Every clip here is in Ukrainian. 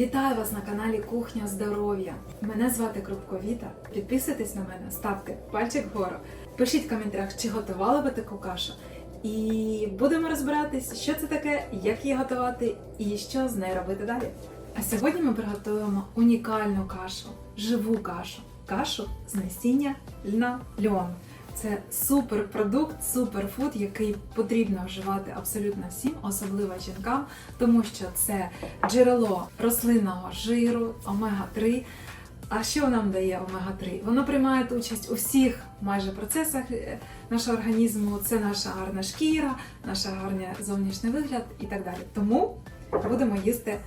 Вітаю вас на каналі Кухня Здоров'я. Мене звати Крупко Віта. Підписуйтесь на мене, ставте пальчик вгору. Пишіть в коментарях, чи готували ви таку кашу. І будемо розбиратись, що це таке, як її готувати і що з нею робити далі. А сьогодні ми приготуємо унікальну кашу, живу кашу, кашу з насіння льна льон. Це суперпродукт, суперфуд, який потрібно вживати абсолютно всім, особливо жінкам, тому що це джерело рослинного жиру, омега-3. А що нам дає омега-3? Воно приймає участь у всіх майже процесах е, нашого організму. Це наша гарна шкіра, наш гарний зовнішній вигляд і так далі. Тому будемо їсти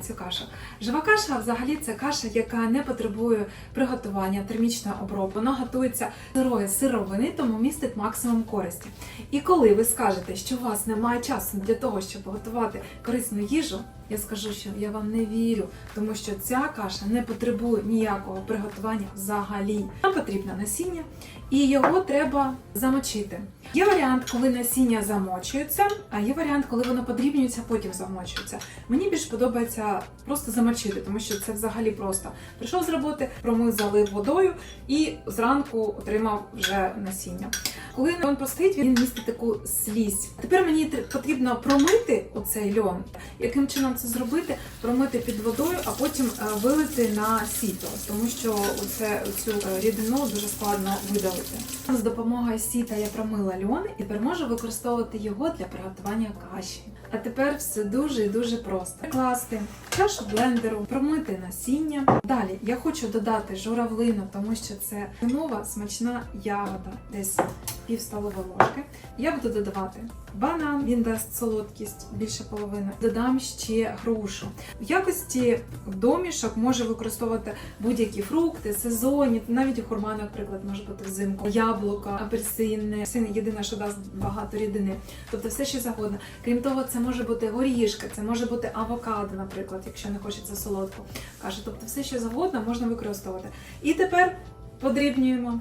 цю кашу. Жива каша взагалі це каша, яка не потребує приготування термічної обробки. Вона готується сирої сировини, тому містить максимум користі. І коли ви скажете, що у вас немає часу для того, щоб готувати корисну їжу, я скажу, що я вам не вірю, тому що ця каша не потребує ніякого приготування взагалі. Нам потрібно насіння, і його треба замочити. Є варіант, коли насіння замочується, а є варіант, коли воно подрібнюється, потім замочується. Мені більш подобається просто замочити, тому що це взагалі просто. Прийшов з роботи, промив, залив водою і зранку отримав вже насіння. Коли він постоїть, він містить таку слізь. Тепер мені потрібно промити оцей льон. Яким чином це зробити? Промити під водою, а потім е, вилити на сіто, тому що оце, цю е, рідину дуже складно видалити. З допомогою сіта я промила льон і тепер можу використовувати його для приготування каші. А тепер все дуже і дуже просто. Класти чашу блендеру, промити насіння. Далі я хочу додати журавлину, тому що це зимова смачна ягода, десь пів столової ложки. Я буду додавати банан, він дасть солодкість більше половини. Додам ще грушу. В якості домішок може використовувати будь-які фрукти, сезонні, навіть хурма, наприклад, може бути взимку, яблука, апельсини. Апельсин єдине, що дасть багато рідини. Тобто все що завгодно. Крім того, це може бути горішка, це може бути авокадо, наприклад, якщо не хочеться солодку. Каже, тобто все що завгодно можна використовувати. І тепер подрібнюємо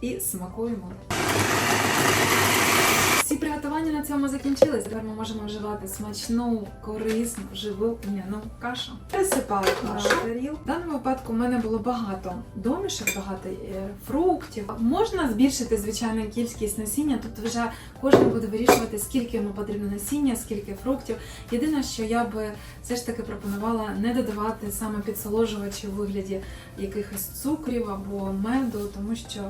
і смакуємо. Всі приготування на цьому закінчились. Тепер ми можемо вживати смачну, корисну, живу льняну кашу. Пересипаю кашу. в. В даному випадку в мене було багато домішок, багато е, фруктів. Можна збільшити звичайно кількість насіння. Тут вже кожен буде вирішувати, скільки йому потрібно насіння, скільки фруктів. Єдине, що я би все ж таки пропонувала не додавати саме підсоложувачі у вигляді якихось цукрів або меду, тому що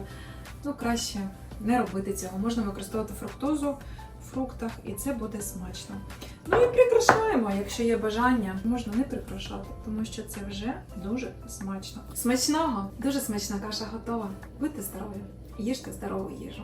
ну краще не робити цього. Можна використовувати фруктозу в фруктах, і це буде смачно. Ну і прикрашаємо, якщо є бажання, можна не прикрашати, тому що це вже дуже смачно. Смачного, дуже смачна каша готова. Будьте здорові, їжте здорову їжу.